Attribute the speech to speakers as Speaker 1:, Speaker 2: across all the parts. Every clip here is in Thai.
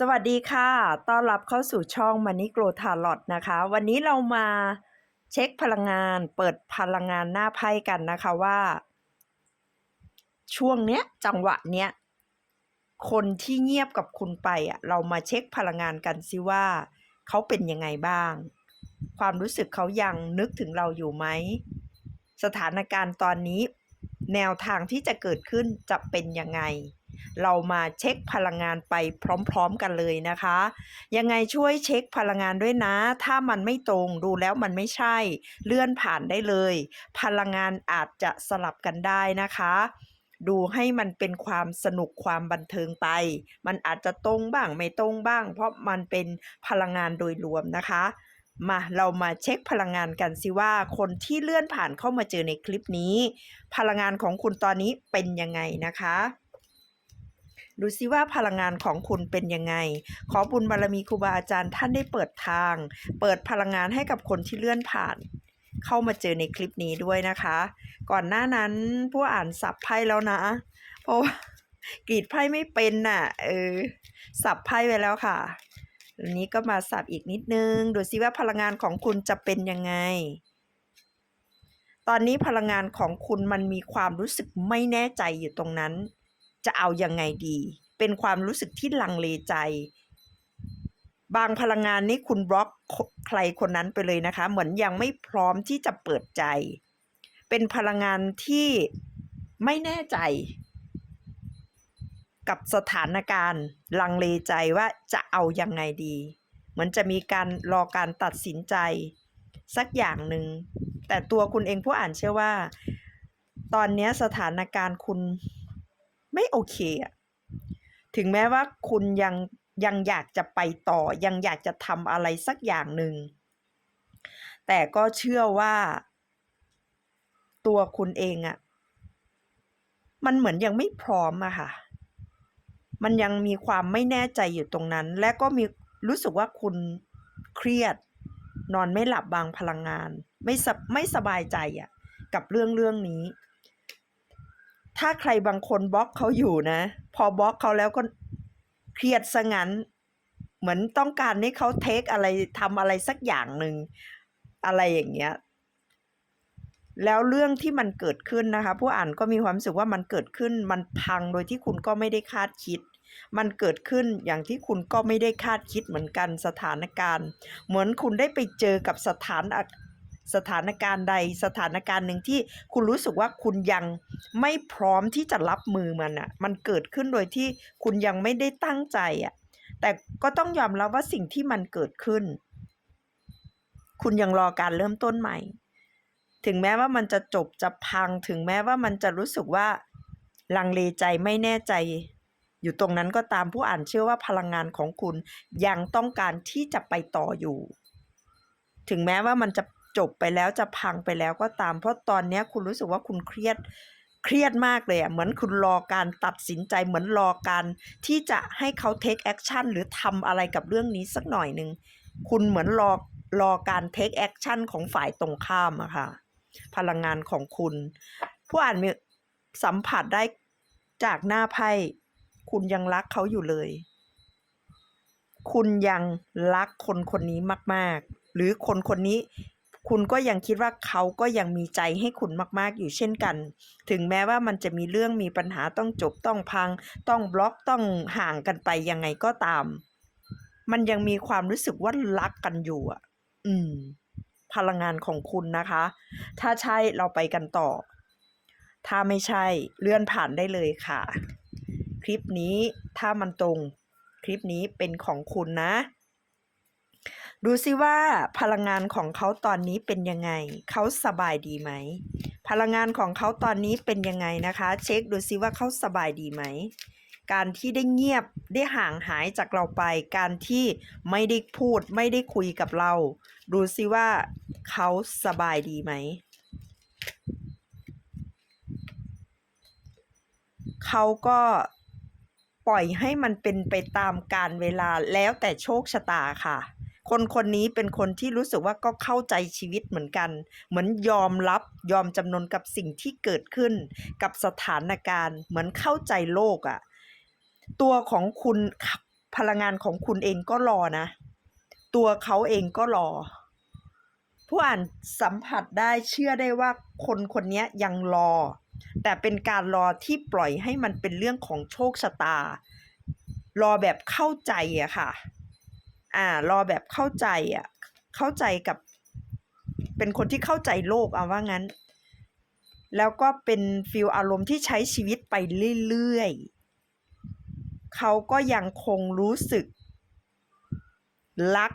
Speaker 1: สวัสดีค่ะ ต้อนรับเข้าสู่ช่อง Money Grow Tarot นะคะ วันนี้เรามาเช็คพลังงาน เปิดพลังงานหน้าไพ่กันนะคะว่า ช่วงเนี้ยจังหวะเนี้ยคนที่เงียบกับคุณไปอะเรามาเช็คพลังงานกันสิว่าเขาเป็นยังไงบ้าง ความรู้สึกเขายังนึกถึงเราอยู่ไหม สถานการณ์ตอนนี้ แนวทางที่จะเกิดขึ้นจะเป็นยังไง เรามาเช็คพลังงานไปพร้อมๆกันเลยนะคะ ยังไงช่วยเช็คพลังงานด้วยนะ ถ้ามันไม่ตรงดูแล้วมันไม่ใช่ เลื่อนผ่านได้เลย พลังงานอาจจะสลับกันได้นะคะดูให้มันเป็นความสนุกความบันเทิงไป มันอาจจะตรงบ้างไม่ตรงบ้าง เพราะมันเป็นพลังงานโดยรวมนะคะ มาเรามาเช็คพลังงานกันสิว่าคนที่เลื่อนผ่านเข้ามาเจอในคลิปนี้ พลังงานของคุณตอนนี้เป็นยังไงนะคะดูซิว่าพลังงานของคุณเป็นยังไง ขอบุญบารมีครูบาอาจารย์ท่านได้เปิดทาง เปิดพลังงานให้กับคนที่เลื่อนผ่าน เข้ามาเจอในคลิปนี้ด้วยนะคะ ก่อนหน้านั้นผู้อ่านสับไพ่แล้วนะ เพราะว่ากรีดไพ่ไม่เป็นน่ะ เออ สับไพ่ไว้แล้วค่ะ อันนี้ก็มาสับอีกนิดนึง ดูซิว่าพลังงานของคุณจะเป็นยังไง ตอนนี้พลังงานของคุณมันมีความรู้สึกไม่แน่ใจอยู่ตรงนั้น จะเอายังไงดี เป็นความรู้สึกที่ลังเลใจ บางพลังงานนี่คุณบล็อกใครคนนั้นไปเลยนะคะ เหมือนยังไม่พร้อมที่จะเปิดใจ เป็นพลังงานที่ไม่แน่ใจ กับสถานการณ์ ลังเลใจว่าจะเอายังไงดี เหมือนจะมีการรอการตัดสินใจ สักอย่างหนึ่ง แต่ตัวคุณเองผู้อ่านเชื่อว่า ตอนนี้สถานการณ์คุณไม่โอเคอะถึงแม้ว่าคุณยังยังอยากจะไปต่อ ยังอยากจะทำอะไรสักอย่างหนึ่ง แต่ก็เชื่อว่า ตัวคุณเองอะมันเหมือนยังไม่พร้อมอะค่ะ มันยังมีความไม่แน่ใจอยู่ตรงนั้น และก็มีรู้สึกว่าคุณเครียด นอนไม่หลับบางพลังงาน ไม่สไม่สบายใจอะกับเรื่องเรื่องนี้ ถ้าใครบางคนบล็อกเขาอยู่นะ พอบล็อกเขาแล้วก็เครียดซะงั้น เหมือนต้องการให้เขาเทคอะไรทำอะไรสักอย่างหนึ่งอะไรอย่างเงี้ย แล้วเรื่องที่มันเกิดขึ้นนะคะ ผู้อ่านก็มีความรู้สึกว่ามันเกิดขึ้นมันพังโดยที่คุณก็ไม่ได้คาดคิด มันเกิดขึ้นอย่างที่คุณก็ไม่ได้คาดคิดเหมือนกันสถานการณ์ เหมือนคุณได้ไปเจอกับสถานสถานการณ์ใดสถานการณ์หนึ่งที่คุณรู้สึกว่าคุณยังไม่พร้อมที่จะรับมือมันอะ่ะ มันเกิดขึ้นโดยที่คุณยังไม่ได้ตั้งใจอะ่ะ แต่ก็ต้องยอมรับว่าสิ่งที่มันเกิดขึ้น คุณยังรอการเริ่มต้นใหม่ ถึงแม้ว่ามันจะจบจะพัง ถึงแม้ว่ามันจะรู้สึกว่าลังเลใจไม่แน่ใจ อยู่ตรงนั้นก็ตามผู้อ่านเชื่อว่าพลังงานของคุณยังต้องการที่จะไปต่ออยู่ ถึงแม้ว่ามันจะจบไปแล้วจะพังไปแล้วก็ตาม เพราะตอนนี้คุณรู้สึกว่าคุณเครียดเครียดมากเลยอะเหมือนคุณรอการตัดสินใจเหมือนรอการที่จะให้เขา take action หรือทำอะไรกับเรื่องนี้สักหน่อยหนึ่งคุณเหมือนรอรอการ take action ของฝ่ายตรงข้ามอะค่ะ พลังงานของคุณ ผู้อ่านมีสัมผัสได้จากหน้าไพ่คุณยังรักเขาอยู่เลย คุณยังรักคนคนนี้มาก ๆ หรือคนคนนี้คุณก็ยังคิดว่าเขาก็ยังมีใจให้คุณมาก ๆ อยู่เช่นกัน ถึงแม้ว่ามันจะมีเรื่องมีปัญหาต้องจบต้องพัง ต้องบล็อกต้องห่างกันไปยังไงก็ตาม มันยังมีความรู้สึกว่ารักกันอยู่อะ อืม พลังงานของคุณนะคะ ถ้าใช่เราไปกันต่อ ถ้าไม่ใช่เลื่อนผ่านได้เลยค่ะ คลิปนี้ถ้ามันตรง คลิปนี้เป็นของคุณนะ ดูซิว่าพลังงานของเขาตอนนี้เป็นยังไง เขาสบายดีไหม พลังงานของเขาตอนนี้เป็นยังไงนะคะ เช็คดูซิว่าเขาสบายดีไหมการที่ได้เงียบได้ห่างหายจากเราไป การที่ไม่ได้พูดไม่ได้คุยกับเรา ดูซิว่าเขาสบายดีไหม เขาก็ปล่อยให้มันเป็นไปตามการเวลาแล้วแต่โชคชะตาค่ะ คนคนนี้เป็นคนที่รู้สึกว่าก็เข้าใจชีวิตเหมือนกัน เหมือนยอมรับยอมจำนนกับสิ่งที่เกิดขึ้น กับสถานการณ์ เหมือนเข้าใจโลกอะ่ะ ตัวของคุณพพลังงานของคุณเองก็รอนะ ตัวเขาเองก็รอ ผู้อ่านสัมผัสได้เชื่อได้ว่าคนคนนี้ยังรอ แต่เป็นการรอที่ปล่อยให้มันเป็นเรื่องของโชคชะตา รอแบบเข้าใจอะค่ะ อ่ารอแบบเข้าใจอะเข้าใจกับ เป็นคนที่เข้าใจโลกเอาว่างั้น แล้วก็เป็นฟิลอารมณ์ที่ใช้ชีวิตไปเรื่อยๆเขาก็ยังคงรู้สึก รัก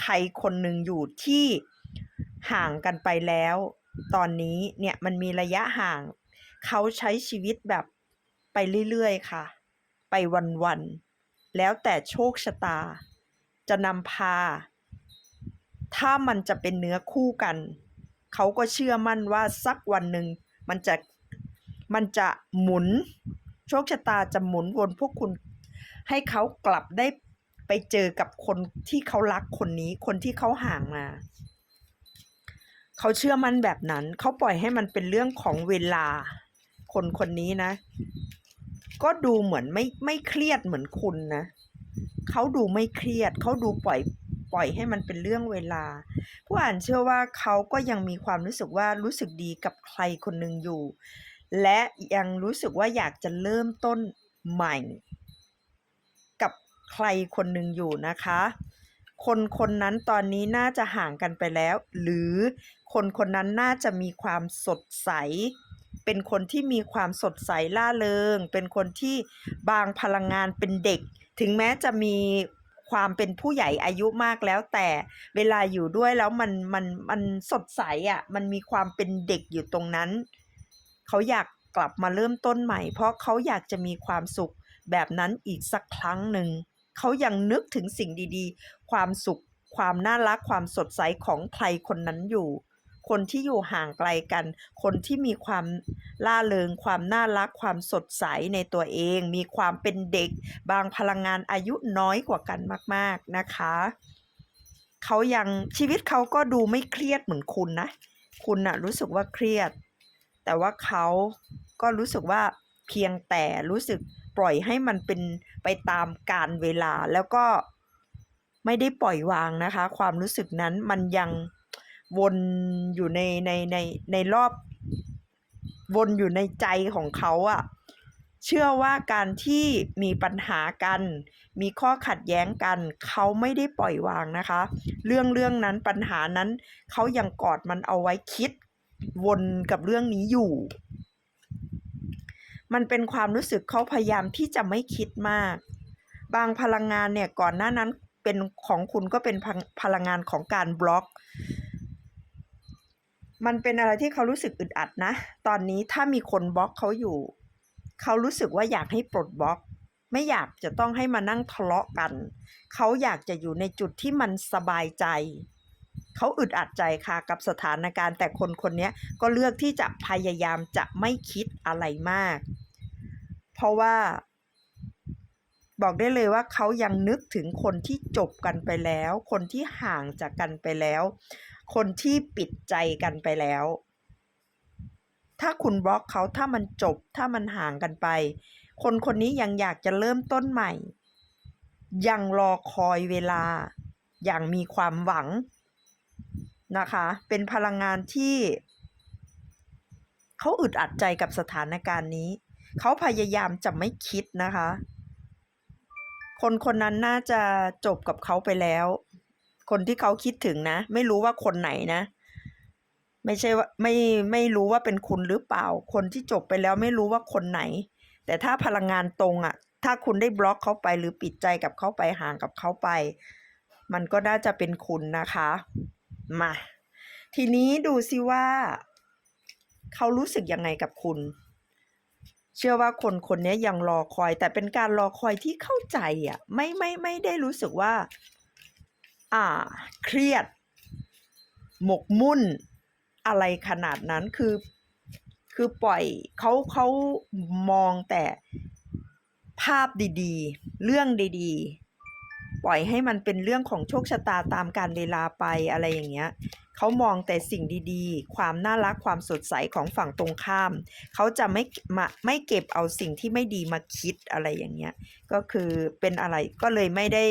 Speaker 1: ใครคนหนึ่งอยู่ที่ ห่างกันไปแล้ว ตอนนี้เนี่ยมันมีระยะห่าง เขาใช้ชีวิตแบบไปเรื่อยๆค่ะ ไปวันๆแล้วแต่โชคชะตา จะนำพา ถ้ามันจะเป็นเนื้อคู่กัน เขาก็เชื่อมั่นว่าสักวันหนึ่งมันจะมันจะหมุน โชคชะตาจะหมุนวนพวกคุณ ให้เขากลับได้ไปเจอกับคนที่เขารักคนนี้คนที่เขาห่างมา เขาเชื่อมั่นแบบนั้น เขาปล่อยให้มันเป็นเรื่องของเวลา คนคนนี้นะ ก็ดูเหมือนไม่ไม่เครียดเหมือนคุณนะเขาดูไม่เครียด เขาดูปล่อยปล่อยให้มันเป็นเรื่องเวลา ผู้อ่านเชื่อว่าเขาก็ยังมีความรู้สึกว่ารู้สึกดีกับใครคนหนึ่งอยู่ และยังรู้สึกว่าอยากจะเริ่มต้นใหม่ กับใครคนหนึ่งอยู่นะคะ คนคนนั้นตอนนี้น่าจะห่างกันไปแล้ว หรือคนคนนั้นน่าจะมีความสดใส เป็นคนที่มีความสดใสล่าเริง เป็นคนที่บางพลังงานเป็นเด็ก ถึงแม้จะมีความเป็นผู้ใหญ่อายุมากแล้วแต่เวลาอยู่ด้วยแล้วมันมันมันสดใสอะ่ะมันมีความเป็นเด็กอยู่ตรงนั้น เขาอยากกลับมาเริ่มต้นใหม่ เพราะเขาอยากจะมีความสุขแบบนั้นอีกสักครั้งหนึ่ง เขายังนึกถึงสิ่งดีๆ ความสุข ความน่ารัก ความสดใสของใครคนนั้นอยู่ คนที่อยู่ห่างไกลกัน คนที่มีความล่าเริง ความน่ารัก ความสดใสในตัวเอง มีความเป็นเด็ก บางพลังงานอายุน้อยกว่ากันมาก ๆ นะคะ เขายังชีวิตเขาก็ดูไม่เครียดเหมือนคุณนะ คุณนะรู้สึกว่าเครียด แต่ว่าเขาก็รู้สึกว่าเพียงแต่รู้สึก ปล่อยให้มันเป็นไปตามการเวลาแล้วก็ไม่ได้ปล่อยวางนะคะ ความรู้สึกนั้นมันยังวนอยู่ในในในในรอบ วนอยู่ในใจของเขาอะเชื่อว่าการที่มีปัญหากัน มีข้อขัดแย้งกัน เขาไม่ได้ปล่อยวางนะคะ เรื่องเรื่องนั้นปัญหานั้น เขายังกอดมันเอาไว้คิด วนกับเรื่องนี้อยู่ มันเป็นความรู้สึกเขาพยายามที่จะไม่คิดมาก บางพลังงานเนี่ยก่อนหน้านั้นเป็นของคุณก็เป็นพลังงานของการบล็อก มันเป็นอะไรที่เขารู้สึกอึดอัดนะ ตอนนี้ถ้ามีคนบล็อกเขาอยู่ เขารู้สึกว่าอยากให้ปลดบล็อกไม่อยากจะต้องให้มานั่งทะเลาะกัน เขาอยากจะอยู่ในจุดที่มันสบายใจ เขาอึดอัดใจค่ะกับสถานการณ์ แต่คนคนนี้ก็เลือกที่จะพยายามจะไม่คิดอะไรมาก เพราะว่า บอกได้เลยว่าเขายังนึกถึงคนที่จบกันไปแล้ว คนที่ห่างจากกันไปแล้ว คนที่ปิดใจกันไปแล้ว ถ้าคุณบล็อกเขาถ้ามันจบถ้ามันห่างกันไป คนคนนี้ยังอยากจะเริ่มต้นใหม่ ยังรอคอยเวลา อย่างมีความหวังนะคะ เป็นพลังงานที่เขาอึดอัดใจกับสถานการณ์นี้ เขาพยายามจะไม่คิดนะคะ คนคนนั้นน่าจะจบกับเขาไปแล้ว คนที่เขาคิดถึงนะ ไม่รู้ว่าคนไหนนะ ไม่ใช่ว่าไม่ไม่รู้ว่าเป็นคุณหรือเปล่า คนที่จบไปแล้วไม่รู้ว่าคนไหน แต่ถ้าพลังงานตรงอะ่ะ ถ้าคุณได้บล็อกเขาไปหรือปิดใจกับเขาไปห่างกับเขาไป มันก็น่าจะเป็นคุณนะคะ มาทีนี้ดูซิว่า เขารู้สึกยังไงกับคุณ เชื่อว่าคนคนนี้ยังรอคอย แต่เป็นการรอคอยที่เข้าใจอะไม่ไม่ไม่ได้รู้สึกว่า อ่า เครียด หมกมุ่น อะไรขนาดนั้นคือ คือปล่อยเขาเขามองแต่ภาพดีๆ เรื่องดีๆ ปล่อยให้มันเป็นเรื่องของโชคชะตาตามการเวลาไปอะไรอย่างเงี้ย เขามองแต่สิ่งดีๆ ความน่ารักความสดใสของฝั่งตรงข้าม เขาจะไม่มาไม่เก็บเอาสิ่งที่ไม่ดีมาคิดอะไรอย่างเงี้ย ก็คือเป็นอะไรก็เลยไม่ได้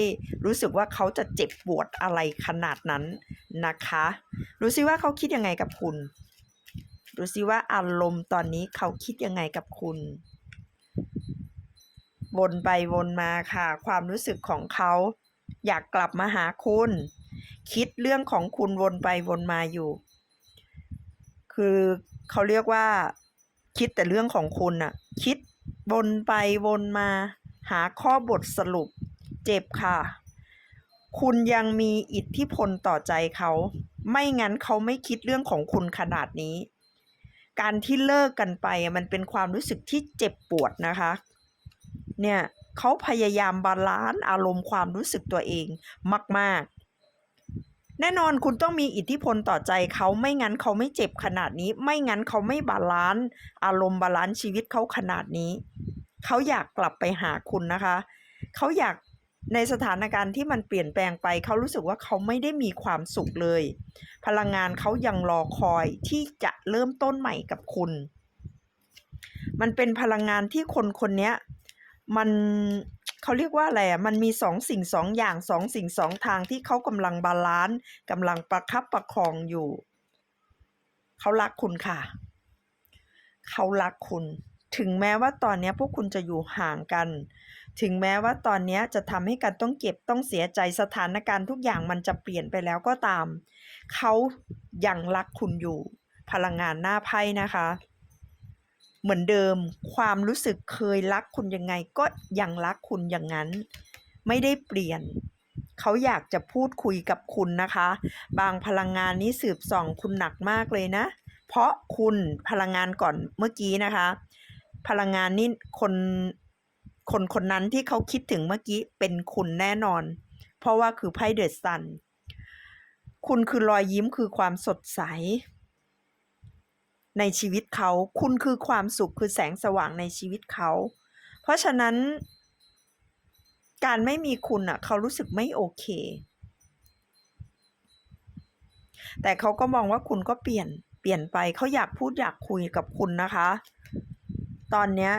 Speaker 1: รู้สึกว่าเขาจะเจ็บปวดอะไรขนาดนั้นนะคะ รู้สิว่าเขาคิดยังไงกับคุณดูสิว่าอารมณ์ตอนนี้เขาคิดยังไงกับคุณวนไปวนมาค่ะ ความรู้สึกของเขา อยากกลับมาหาคุณ คิดเรื่องของคุณวนไปวนมาอยู่ คือเขาเรียกว่า คิดแต่เรื่องของคุณน่ะคิดวนไปวนมา หาข้อบทสรุป เจ็บค่ะ คุณยังมีอิทธิพลต่อใจเขา ไม่งั้นเขาไม่คิดเรื่องของคุณขนาดนี้ การที่เลิกกันไปมันเป็นความรู้สึกที่เจ็บปวดนะคะ เนี่ยเขาพยายามบาลานซ์อารมณ์ความรู้สึกตัวเองมาก ๆ แน่นอนคุณต้องมีอิทธิพลต่อใจเขาไม่งั้นเขาไม่เจ็บขนาดนี้ ไม่งั้นเขาไม่บาลานซ์อารมณ์บาลานซ์ชีวิตเขาขนาดนี้ เขาอยากกลับไปหาคุณนะคะ เขาอยากในสถานการณ์ที่มันเปลี่ยนแปลงไปเขารู้สึกว่าเขาไม่ได้มีความสุขเลย พลังงานเขายังรอคอยที่จะเริ่มต้นใหม่กับคุณ มันเป็นพลังงานที่คนคนนี้มัน เขาเรียกว่าอะไรอะมันมีสองสิ่งสองอย่างสองสิ่งสองทางที่เขากำลังบาลานซ์กำลังประคับประคองอยู่เขารักคุณค่ะ เขารักคุณ ถึงแม้ว่าตอนนี้พวกคุณจะอยู่ห่างกัน ถึงแม้ว่าตอนนี้จะทำให้กันต้องเก็บต้องเสียใจสถานการณ์ทุกอย่างมันจะเปลี่ยนไปแล้วก็ตาม เขายังรักคุณอยู่ พลังงานหน้าไพ่นะคะ เหมือนเดิม ความรู้สึกเคยรักคุณยังไง ก็ยังรักคุณอย่างนั้น ไม่ได้เปลี่ยน เขาอยากจะพูดคุยกับคุณนะคะ บางพลังงานนี้สืบส่องคุณหนักมากเลยนะ เพราะคุณพลังงานก่อนเมื่อกี้นะคะ พลังงานนี่คนคนคนนั้นที่เขาคิดถึงเมื่อกี้เป็นคุณแน่นอน เพราะว่าคือไพ่เดอะซัน คุณคือรอยยิ้มคือความสดใส ในชีวิตเขา คุณคือความสุขคือแสงสว่างในชีวิตเขา เพราะฉะนั้น การไม่มีคุณอะ เขารู้สึกไม่โอเค แต่เขาก็มองว่าคุณก็เปลี่ยนเปลี่ยนไปเขาอยากพูดอยากคุยกับคุณนะคะ ตอนเนี้ย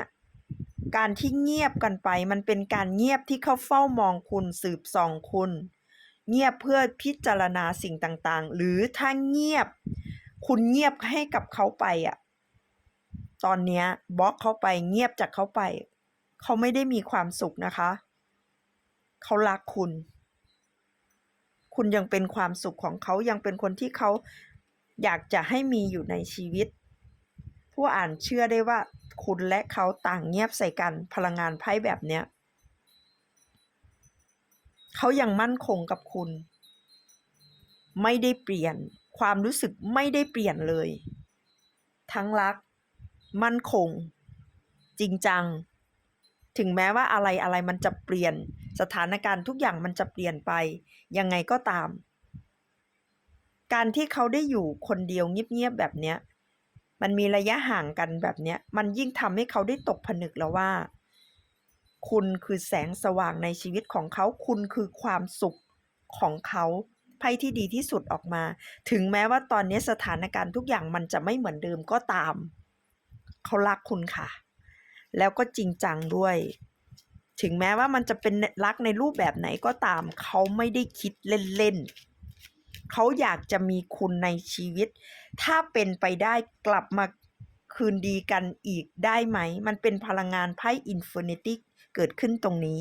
Speaker 1: การที่เงียบกันไป มันเป็นการเงียบที่เขาเฝ้ามองคุณสืบส่องคุณ เงียบเพื่อพิจารณาสิ่งต่างๆ หรือถ้าเงียบ คุณเงียบให้กับเขาไปอะตอนเนี้ยบล็อกเขาไปเงียบจากเขาไป เขาไม่ได้มีความสุขนะคะ เขารักคุณ คุณยังเป็นความสุขของเขายังเป็นคนที่เขาอยากจะให้มีอยู่ในชีวิต ผู้อ่านเชื่อได้ว่า คุณและเขาต่างเงียบใส่กันพลังงานไพ่แบบเนี้ยเขายังมั่นคงกับคุณ ไม่ได้เปลี่ยน ความรู้สึกไม่ได้เปลี่ยนเลย ทั้งรัก มั่นคง จริงจัง ถึงแม้ว่าอะไรอะไรมันจะเปลี่ยน สถานการณ์ทุกอย่างมันจะเปลี่ยนไป ยังไงก็ตาม การที่เขาได้อยู่คนเดียวเงียบๆแบบเนี้ย มันมีระยะห่างกันแบบเนี้ย มันยิ่งทำให้เขาได้ตกผนึกแล้วว่า คุณคือแสงสว่างในชีวิตของเขา คุณคือความสุขของเขา ไพ่ที่ดีที่สุดออกมา ถึงแม้ว่าตอนนี้สถานการณ์ทุกอย่างมันจะไม่เหมือนเดิมก็ตาม เขารักคุณค่ะ แล้วก็จริงจังด้วย ถึงแม้ว่ามันจะเป็นรักในรูปแบบไหนก็ตาม เขาไม่ได้คิดเล่นๆเขาอยากจะมีคุณในชีวิต ถ้าเป็นไปได้กลับมาคืนดีกันอีกได้ไหม มันเป็นพลังงานไพ่อินฟินิตี้เกิดขึ้นตรงนี้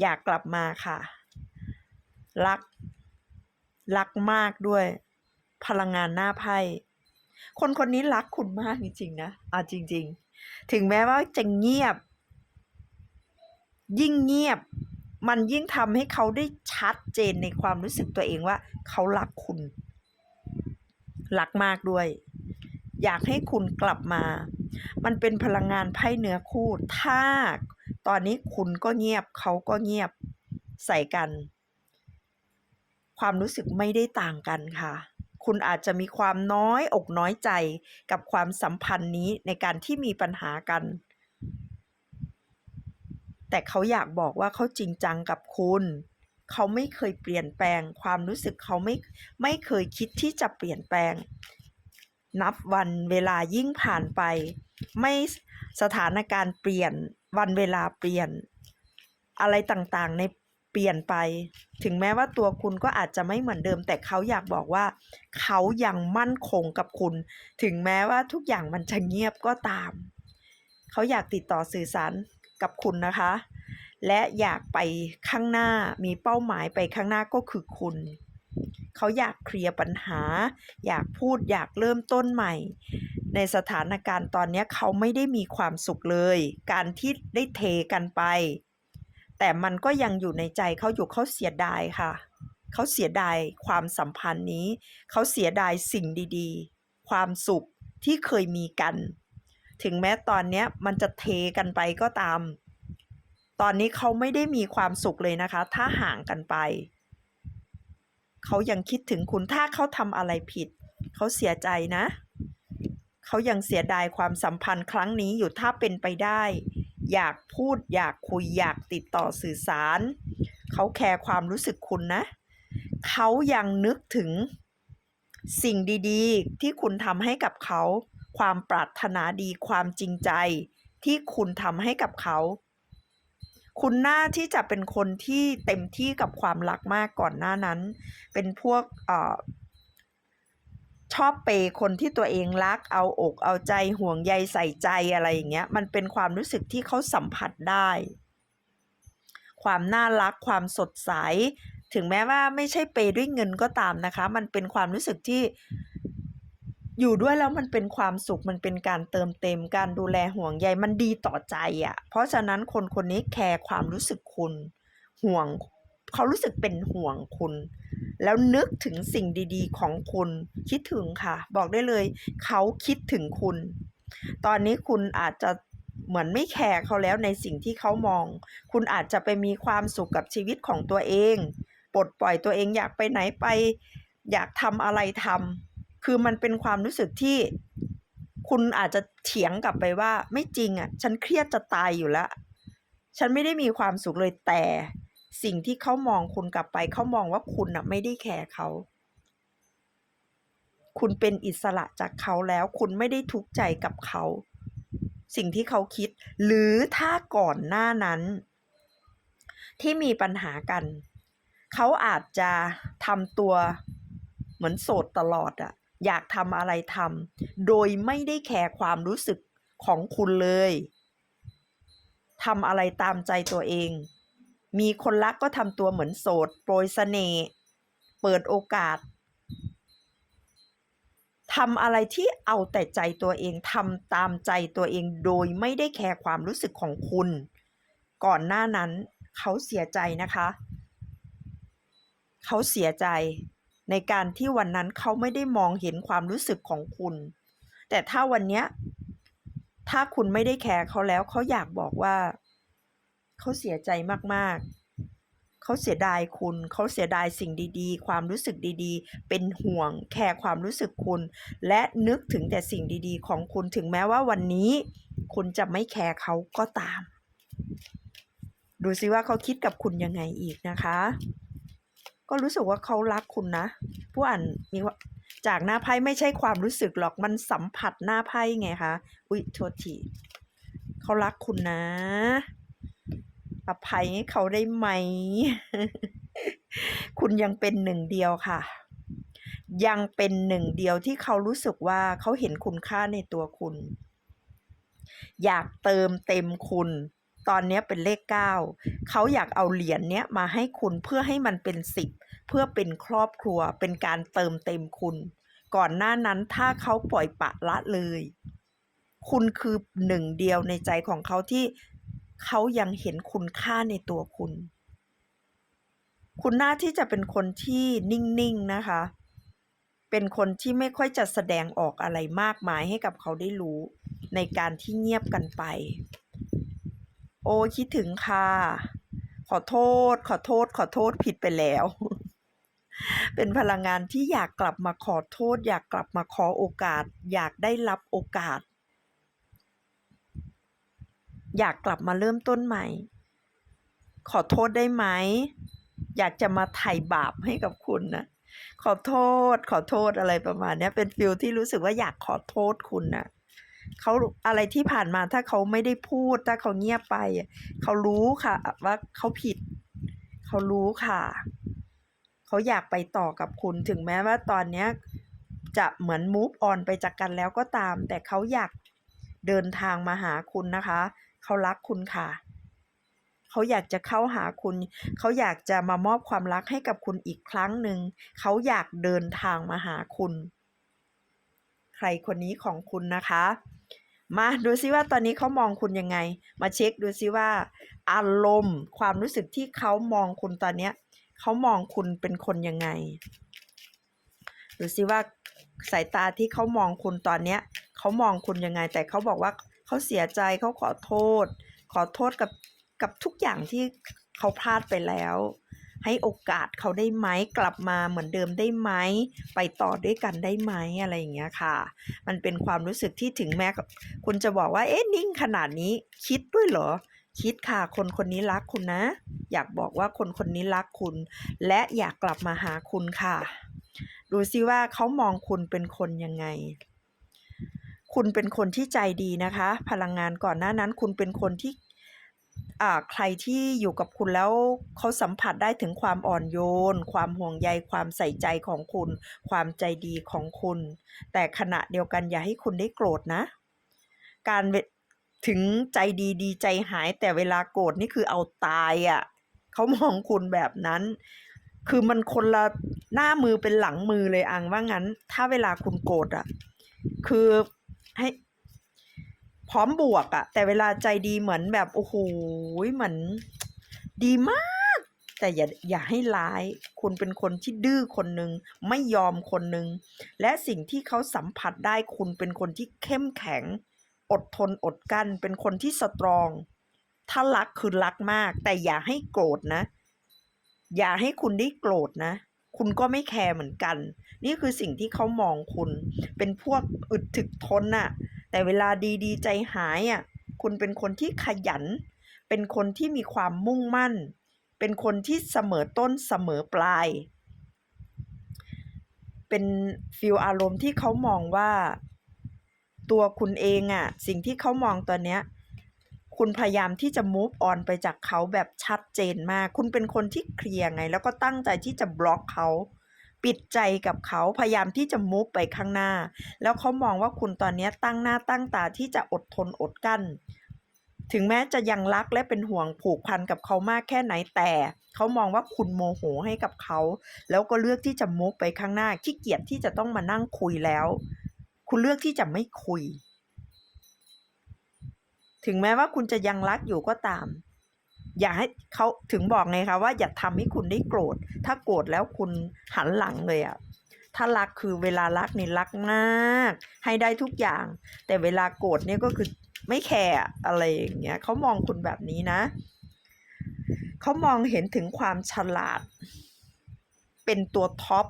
Speaker 1: อยากกลับมาค่ะ รัก รักมากด้วย พลังงานหน้าไพ่คนคนนี้รักคุณมากจริงๆนะอะจริง ๆ ถึงแม้ว่าจะเงียบ ยิ่งเงียบ มันยิ่งทำให้เขาได้ชัดเจนในความรู้สึกตัวเองว่า เขารักคุณ รักมากด้วย อยากให้คุณกลับมา มันเป็นพลังงานไพ่เนื้อคู่ ถ้าตอนนี้คุณก็เงียบ เขาก็เงียบใส่กัน ความรู้สึกไม่ได้ต่างกันค่ะ คุณอาจจะมีความน้อยอกน้อยใจกับความสัมพันธ์นี้ในการที่มีปัญหากัน แต่เขาอยากบอกว่าเขาจริงจังกับคุณ เขาไม่เคยเปลี่ยนแปลง ความรู้สึกเขาไม่ไม่เคยคิดที่จะเปลี่ยนแปลง นับวันเวลายิ่งผ่านไป ไม่สถานการณ์เปลี่ยนวันเวลาเปลี่ยน อะไรต่างๆใน ปลี่ยนไป ถึงแม้ว่าตัวคุณก็อาจจะไม่เหมือนเดิม แต่เขาอยากบอกว่า เขายังมั่นคงกับคุณ ถึงแม้ว่าทุกอย่างมันจะเงียบก็ตาม เขาอยากติดต่อสื่อสารกับคุณนะคะ และอยากไปข้างหน้ามีเป้าหมายไปข้างหน้าก็คือคุณ เขาอยากเคลียร์ปัญหา อยากพูดอยากเริ่มต้นใหม่ ในสถานการณ์ตอนนี้เขาไม่ได้มีความสุขเลย การที่ได้เทกันไป แต่มันก็ยังอยู่ในใจเขาอยู่เขาเสียดายค่ะ เขาเสียดายความสัมพันธ์นี้ เขาเสียดายสิ่งดีๆ ความสุขที่เคยมีกัน ถึงแม้ตอนนี้มันจะเทกันไปก็ตาม ตอนนี้เขาไม่ได้มีความสุขเลยนะคะ ถ้าห่างกันไป เขายังคิดถึงคุณถ้าเขาทำอะไรผิด เขาเสียใจนะ เขายังเสียดายความสัมพันธ์ครั้งนี้อยู่ถ้าเป็นไปได้ อยากพูด อยากคุยอยากติดต่อสื่อสาร เขาแคร์ความรู้สึกคุณนะ เขายังนึกถึงสิ่งดีๆ ที่คุณทำให้กับเขา ความปรารถนาดีความจริงใจ ที่คุณทำให้กับเขา คุณน่าที่จะเป็นคนที่เต็มที่กับความรักมากก่อนหน้านั้น เป็นพวกเออ ชอบเปย์คนที่ตัวเองรักเอาอกเอาใจห่วงใยใส่ใจอะไรอย่างเงี้ย มันเป็นความรู้สึกที่เขาสัมผัสได้ ความน่ารักความสดใส ถึงแม้ว่าไม่ใช่เปย์ด้วยเงินก็ตามนะคะ มันเป็นความรู้สึกที่ อยู่ด้วยแล้วมันเป็นความสุขมันเป็นการเติมเต็มการดูแลห่วงใยมันดีต่อใจอะ่ะ เพราะฉะนั้นคนคนนี้แคร์ความรู้สึกคุณห่วง เขารู้สึกเป็นห่วงคุณ แล้วนึกถึงสิ่งดีๆ ของคุณ คิดถึงค่ะ บอกได้เลย เขาคิดถึงคุณ ตอนนี้คุณอาจจะเหมือนไม่แคร์เขาแล้วในสิ่งที่เขามอง คุณอาจจะไปมีความสุขกับชีวิตของตัวเอง ปลดปล่อยตัวเองอยากไปไหนไป อยากทำอะไรทำคือมันเป็นความรู้สึกที่ คุณอาจจะเถียงกลับไปว่า ไม่จริงอะ ฉันเครียดจะตายอยู่แล้ว ฉันไม่ได้มีความสุขเลยแต่ สิ่งที่เขามองคุณกลับไป เขามองว่าคุณน่ะไม่ได้แคร์เขา คุณเป็นอิสระจากเขาแล้ว คุณไม่ได้ทุกข์ใจกับเขา สิ่งที่เขาคิด หรือถ้าก่อนหน้านั้น ที่มีปัญหากัน เขาอาจจะทำตัวเหมือนโสดตลอดอะอยากทำอะไรทำโดยไม่ได้แคร์ความรู้สึกของคุณเลยทำอะไรตามใจตัวเอง มีคนรักก็ทำตัวเหมือนโสด โปรยเสน่ห์เปิดโอกาสทำอะไรที่เอาแต่ใจตัวเองทำตามใจตัวเองโดยไม่ได้แคร์ความรู้สึกของคุณ ก่อนหน้านั้นเขาเสียใจนะคะ เขาเสียใจในการที่วันนั้นเขาไม่ได้มองเห็นความรู้สึกของคุณ แต่ถ้าวันเนี้ยถ้าคุณไม่ได้แคร์เขาแล้วเขาอยากบอกว่า เขาเสียใจมากๆ เขาเสียดายคุณ เขาเสียดายสิ่งดีๆ ความรู้สึกดีๆ เป็นห่วง แคร์ความรู้สึกคุณ และนึกถึงแต่สิ่งดีๆ ของคุณ ถึงแม้ว่าวันนี้ คุณจะไม่แคร์เขาก็ตาม ดูซิว่าเขาคิดกับคุณยังไงอีกนะคะ ก็รู้สึกว่าเขารักคุณนะ ผู้อ่านมีว่าจากหน้าไพ่ไม่ใช่ความรู้สึกหรอก มันสัมผัสหน้าไพ่ไงคะ อุ๊ย โทษทีเขารักคุณนะ อภัยให้เขาได้ไหม คุณยังเป็นหนึ่งเดียวค่ะ ยังเป็นหนึ่งเดียวที่เขารู้สึกว่าเขาเห็นคุณค่าในตัวคุณ อยากเติมเต็มคุณ ตอนนี้เป็นเลขเก้าเขาอยากเอาเหรียญเนี้ยมาให้คุณเพื่อให้มันเป็นสิบเพื่อเป็นครอบครัว เป็นการเติมเต็มคุณ ก่อนหน้านั้นถ้าเขาปล่อยปะละเลย คุณคือหนึ่งเดียวในใจของเขาที่ เขายังเห็นคุณค่าในตัวคุณ คุณน่าที่จะเป็นคนที่นิ่งๆนะคะ เป็นคนที่ไม่ค่อยจะแสดงออกอะไรมากมายให้กับเขาได้รู้ ในการที่เงียบกันไป โอ้คิดถึงค่ะ ขอโทษ ขอโทษ ขอโทษผิดไปแล้วเป็นพลังงานที่อยากกลับมาขอโทษ อยากกลับมาขอโอกาส อยากได้รับโอกาส อยากกลับมาเริ่มต้นใหม่ ขอโทษได้ไหม อยากจะมาไถ่บาปให้กับคุณนะขอโทษ ขอโทษอะไรประมาณนี้เป็นฟิลที่รู้สึกว่าอยากขอโทษคุณนะเขาอะไรที่ผ่านมาถ้าเขาไม่ได้พูด ถ้าเขาเงียบไป เขารู้ค่ะ ว่าเขาผิด เขารู้ค่ะ เขาอยากไปต่อกับคุณถึงแม้ว่าตอนเนี้ยจะเหมือน move on ไปจากกันแล้วก็ตาม แต่เขาอยากเดินทางมาหาคุณนะคะ เขารักคุณค่ะ เขาอยากจะเข้าหาคุณ เขาอยากจะมามอบความรักให้กับคุณอีกครั้งหนึ่ง เขาอยากเดินทางมาหาคุณ ใครคนนี้ของคุณนะคะ มาดูซิว่าตอนนี้เขามองคุณยังไง มาเช็คดูซิว่า อารมณ์ความรู้สึกที่เขามองคุณตอนเนี้ยเขามองคุณเป็นคนยังไงดูซิว่าสายตาที่เขามองคุณตอนเนี้ยเขามองคุณยังไง แต่เขาบอกว่า เขาเสียใจเขาขอโทษ ขอโทษกับกับทุกอย่างที่เขาพลาดไปแล้ว ให้โอกาสเขาได้ไหมกลับมาเหมือนเดิมได้ไหมไปต่อด้วยกันได้ไหมอะไรอย่างเงี้ยค่ะ มันเป็นความรู้สึกที่ถึงแม้คุณจะบอกว่าเอ๊ะนิ่งขนาดนี้คิดด้วยเหรอคิดค่ะคนคนนี้รักคุณนะ อยากบอกว่าคนคนนี้รักคุณ และอยากกลับมาหาคุณค่ะ ดูซิว่าเขามองคุณเป็นคนยังไง คุณเป็นคนที่ใจดีนะคะ พลังงานก่อนหน้านั้น คุณเป็นคนที่อ่าใครที่อยู่กับคุณแล้วเขาสัมผัสได้ถึงความอ่อนโยน ความห่วงใยความใส่ใจของคุณ ความใจดีของคุณ แต่ขณะเดียวกันอย่าให้คุณได้โกรธนะ การถึงใจดีดีใจหาย แต่เวลาโกรธนี่คือเอาตายอะ่ะเขามองคุณแบบนั้น คือมันคนละหน้ามือเป็นหลังมือเลยอังว่างั้น ถ้าเวลาคุณโกรธอะ่ะ คือ ให้พร้อมบวกอะแต่เวลาใจดีเหมือนแบบโอ้โหเหมือนดีมาก แต่อย่าอย่าให้ร้าย คุณเป็นคนที่ดื้อคนหนึ่งไม่ยอมคนหนึ่งและสิ่งที่เขาสัมผัสได้คุณเป็นคนที่เข้มแข็ง อดทนอดกั้นเป็นคนที่สตรอง ถ้ารักคือรักมาก แต่อย่าให้โกรธนะ อย่าให้คุณได้โกรธนะ คุณก็ไม่แคร์เหมือนกัน นี่คือสิ่งที่เขามองคุณ เป็นพวกอึดถึกทนน่ะ แต่เวลาดีๆ ใจหายอะ คุณเป็นคนที่ขยัน เป็นคนที่มีความมุ่งมั่น เป็นคนที่เสมอต้นเสมอปลาย เป็นฟีลอารมณ์ที่เขามองว่า ตัวคุณเองอะ สิ่งที่เขามองตอนเนี้ย คุณพยายามที่จะ move on ไปจากเขาแบบชัดเจนมาก คุณเป็นคนที่เคลียร์ไง แล้วก็ตั้งใจที่จะบล็อกเขาปิดใจกับเขาพยายามที่จะ move ไปข้างหน้า แล้วเขามองว่าคุณตอนนี้ตั้งหน้าตั้งตาที่จะอดทนอดกั้น ถึงแม้จะยังรักและเป็นห่วงผูกพันกับเขามากแค่ไหนแต่เขามองว่าคุณโมโหให้กับเขา แล้วก็เลือกที่จะ move ไปข้างหน้าขี้เกียจที่จะต้องมานั่งคุยแล้ว คุณเลือกที่จะไม่คุย ถึงแม้ว่าคุณจะยังรักอยู่ก็ตาม อย่าให้เขาถึงบอกไงคะว่าอย่าทำให้คุณได้โกรธ ถ้าโกรธแล้วคุณหันหลังเลยอะถ้ารักคือเวลารักนี่รักมาก ให้ได้ทุกอย่าง แต่เวลาโกรธเนี่ยก็คือไม่แคร์อะอะไรอย่างเงี้ยเขามองคุณแบบนี้นะเขามองเห็นถึงความฉลาด เป็นตัวท็อป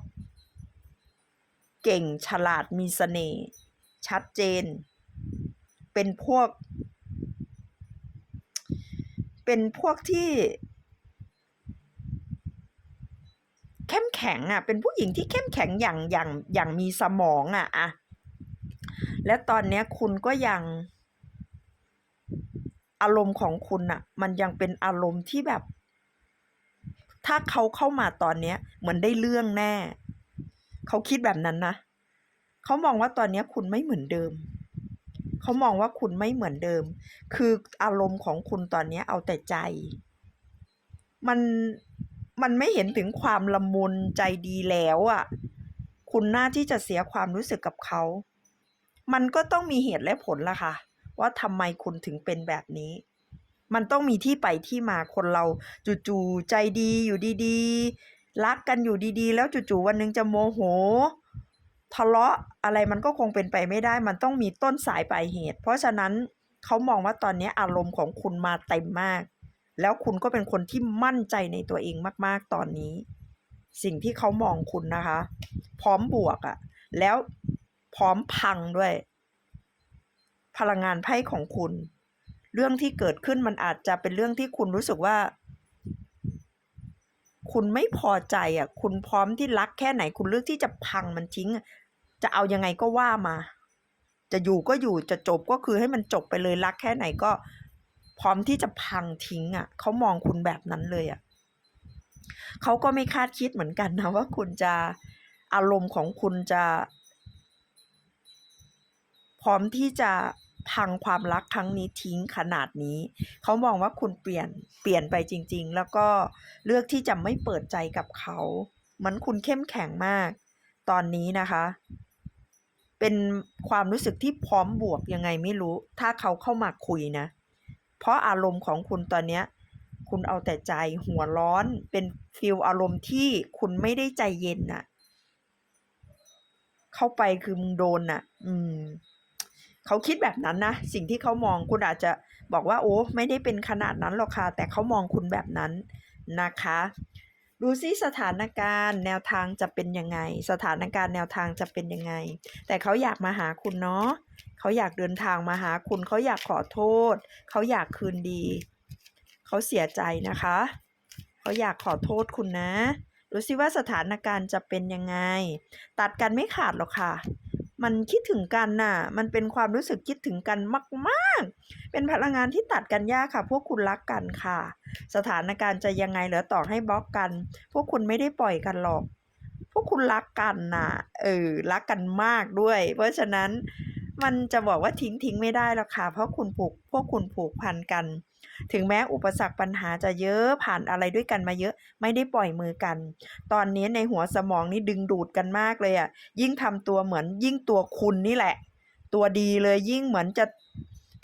Speaker 1: เก่งฉลาดมีเสน่ห์ชัดเจน เป็นพวก เป็นพวกที่ เข้มแข็งอะ เป็นผู้หญิงที่เข้มแข็งอย่างอย่างอย่างมีสมองอะอะและตอนนี้คุณก็ยัง อารมณ์ของคุณอะ มันยังเป็นอารมณ์ที่แบบ ถ้าเขาเข้ามาตอนเนี้ยเหมือนได้เรื่องแน่ เขาคิดแบบนั้นนะเขามองว่าตอนนี้คุณไม่เหมือนเดิม เขามองว่าคุณไม่เหมือนเดิม คืออารมณ์ของคุณตอนนี้เอาแต่ใจ มันมันไม่เห็นถึงความละมุนใจดีแล้วอะ่ะ คุณน่าที่จะเสียความรู้สึกกับเขา มันก็ต้องมีเหตุและผลละค่ะ ว่าทำไมคุณถึงเป็นแบบนี้ มันต้องมีที่ไปที่มาคนเราจู่ๆใจดีอยู่ดีๆ รักกันอยู่ดีๆ แล้วจู่ๆวันหนึ่งจะโมโห ทะเลาะอะไรมันก็คงเป็นไปไม่ได้ มันต้องมีต้นสายปลายเหตุ เพราะฉะนั้นเขามองว่าตอนนี้อารมณ์ของคุณมาเต็มมาก แล้วคุณก็เป็นคนที่มั่นใจในตัวเองมากๆตอนนี้ สิ่งที่เขามองคุณนะคะ พร้อมบวกอะ่ะ แล้วพร้อมพังด้วย พลังงานไพ่ของคุณ เรื่องที่เกิดขึ้นมันอาจจะเป็นเรื่องที่คุณรู้สึกว่า คุณไม่พอใจอะ คุณพร้อมที่รักแค่ไหน คุณเลือกที่จะพังมันทิ้ง จะเอายังไงก็ว่ามา จะอยู่ก็อยู่จะจบก็คือให้มันจบไปเลยรักแค่ไหนก็พร้อมที่จะพังทิ้งอะเขามองคุณแบบนั้นเลยอะเขาก็ไม่คาดคิดเหมือนกันนะว่าคุณจะอารมณ์ของคุณจะ พร้อมที่จะ พังความรักครั้งนี้ทิ้งขนาดนี้ เขามองว่าคุณเปลี่ยนเปลี่ยนไปจริง ๆ แล้วก็เลือกที่จะไม่เปิดใจกับเขาเหมือนคุณเข้มแข็งมาก ตอนนี้นะคะ เป็นความรู้สึกที่พร้อมบวกยังไงไม่รู้ ถ้าเขาเข้ามาคุยนะ เพราะอารมณ์ของคุณตอนเนี้ยคุณเอาแต่ใจหัวร้อนเป็นฟิลอารมณ์ที่คุณไม่ได้ใจเย็นน่ะ เข้าไปคือมึงโดนน่ะ อืม เขาคิดแบบนั้นนะ สิ่งที่เขามองคุณอาจจะบอกว่า โอ้ ไม่ได้เป็นขนาดนั้นหรอกค่ะ แต่เขามองคุณแบบนั้นนะคะ ดูซิสถานการณ์แนวทางจะเป็นยังไง สถานการณ์แนวทางจะเป็นยังไง แต่เขาอยากมาหาคุณเนาะเขาอยากเดินทางมาหาคุณเขาอยากขอโทษ เขาอยากคืนดี เขาเสียใจนะคะ เขาอยากขอโทษคุณนะดูซิว่าสถานการณ์จะเป็นยังไง ตัดกันไม่ขาดหรอกค่ะ มันคิดถึงกันน่ะ มันเป็นความรู้สึกคิดถึงกันมากๆ เป็นพลังงานที่ตัดกันยากค่ะ พวกคุณรักกันค่ะ สถานการณ์จะยังไงเหลือต่อให้บล็อกกัน พวกคุณไม่ได้ปล่อยกันหรอก พวกคุณรักกันน่ะ เออ รักกันมากด้วย เพราะฉะนั้นมันจะบอกว่าทิ้งทิ้งไม่ได้หรอกค่ะ เพราะคุณผูก พวกคุณผูกพันกัน ถึงแม้อุปสรรคปัญหาจะเยอะผ่านอะไรด้วยกันมาเยอะ ไม่ได้ปล่อยมือกัน ตอนนี้ในหัวสมองนี่ดึงดูดกันมากเลยอะ่ะ ยิ่งทำตัวเหมือนยิ่งตัวคุณนี่แหละ ตัวดีเลยยิ่งเหมือนจะ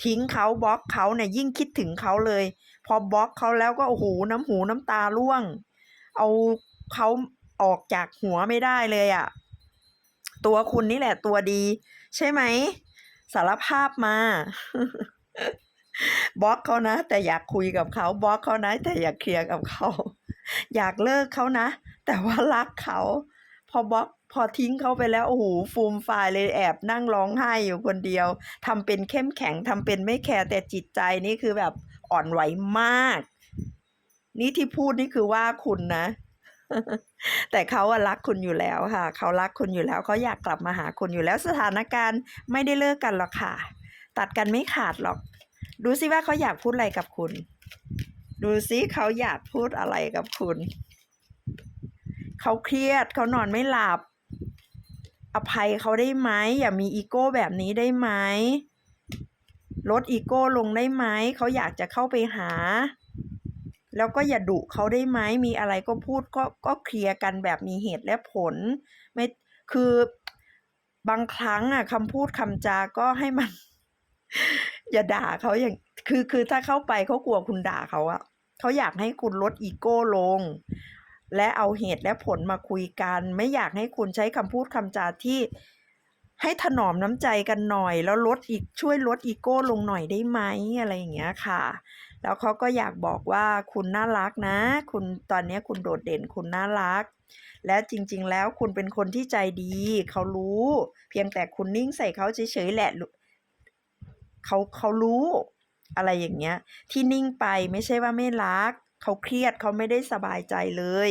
Speaker 1: ทิ้งเขาบล็อกเขาเนี่ยยิ่งคิดถึงเขาเลย พอบล็อกเขาแล้วก็โอ้โหน้ำหูน้ำตาร่วง เอาเขาออกจากหัวไม่ได้เลยอะ่ะ ตัวคุณนี่แหละตัวดี ใช่ไหม สารภาพมา บล็อกเขานะ แต่อยากคุยกับเขาบล็อกเขานะ แต่อยากเคลียร์กับเขา อยากเลิกเขานะ แต่ว่ารักเขา พอบล็อกพอทิ้งเขาไปแล้วโอ้โหฟูมฟายเลยแอบนั่งร้องไห้อยู่คนเดียวทำเป็นเข้มแข็งทำเป็นไม่แคร์แต่จิตใจนี่คือแบบอ่อนไหวมาก นี่ที่พูดนี่คือว่าคุณนะ แต่เขาอะรักคุณอยู่แล้วค่ะ เขารักคุณอยู่แล้วเขาอยากกลับมาหาคุณอยู่แล้วสถานการณ์ไม่ได้เลิกกันหรอกค่ะ ตัดกันไม่ขาดหรอก ดูซิว่าเขาอยากพูดอะไรกับคุณ ดูซิเขาอยากพูดอะไรกับคุณ เขาเครียดเขานอนไม่หลับ อภัยเขาได้ไหมอย่ามีอีโก้แบบนี้ได้ไหมลดอีโก้ลงได้ไหมเขาอยากจะเข้าไปหา แล้วก็อย่าดุเขาได้ไหมมีอะไรก็พูดก็ก็เคลียร์กันแบบมีเหตุและผล ไม่คือบางครั้งอะคำพูดคำจาก็ให้มัน อย่าด่าเขาอย่าง คือคือถ้าเข้าไปเขากลัวคุณด่าเขาอะเขาอยากให้คุณลดอีโก้ลง และเอาเหตุและผลมาคุยกัน ไม่อยากให้คุณใช้คำพูดคำจาที่ให้ถนอมน้ำใจกันหน่อย แล้วลดอีกช่วยลดอีโก้ลงหน่อยได้ไหมอะไรอย่างเงี้ยค่ะ แล้วเขาก็อยากบอกว่าคุณน่ารักนะ คุณตอนนี้คุณโดดเด่นคุณน่ารัก และจริง ๆ แล้วคุณเป็นคนที่ใจดี เขารู้ เพียงแต่คุณนิ่งใส่เขาเฉยๆแหละ เขาเขารู้อะไรอย่างเงี้ย ที่นิ่งไปไม่ใช่ว่าไม่รัก เขาเครียดเขาไม่ได้สบายใจเลย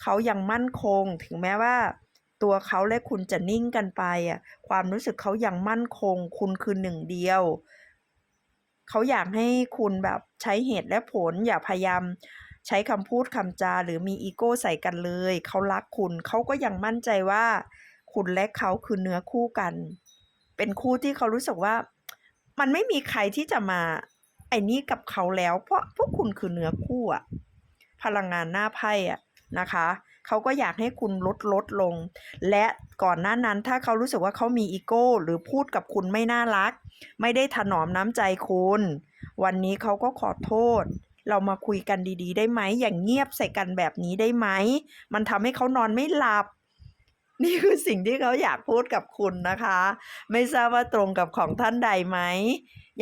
Speaker 1: เขายังมั่นคงถึงแม้ว่า ตัวเขาและคุณจะนิ่งกันไปอะความรู้สึกเขายังมั่นคง คุณคือหนึ่งเดียวเขาอยากให้คุณแบบใช้เหตุและผลอย่าพยายามใช้คำพูดคำจาหรือมีอีโก้ใส่กันเลย เขารักคุณเขาก็ยังมั่นใจว่า คุณและเขาคือเนื้อคู่กัน เป็นคู่ที่เขารู้สึกว่า มันไม่มีใครที่จะมา ไอ้นี่กับเขาแล้ว เพราะพวกคุณคือเนื้อคู่อะพลังงานหน้าไพ่อะนะคะเขาก็อยากให้คุณลดลดลง และก่อนหน้านั้นถ้าเขารู้สึกว่าเขามีอีโก้ หรือพูดกับคุณไม่น่ารัก ไม่ได้ถนอมน้ำใจคุณ วันนี้เขาก็ขอโทษ เรามาคุยกันดี ๆ ได้ไหมอย่างเงียบใส่กันแบบนี้ได้ไหม มันทำให้เขานอนไม่หลับ นี่คือสิ่งที่เขาอยากพูดกับคุณนะคะ ไม่ทราบว่าตรงกับของท่านใดไหม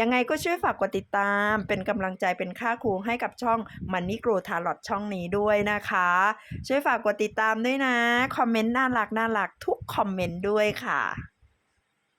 Speaker 1: ยังไงก็ช่วยฝากกดติดตาม เป็นกำลังใจเป็นค่าครูให้กับช่องมันนี่กรูทาลอตช่องนี้ด้วยนะคะ ช่วยฝากกดติดตามด้วยนะ คอมเมนต์น่ารักน่ารักทุกคอมเมนต์ด้วยค่ะ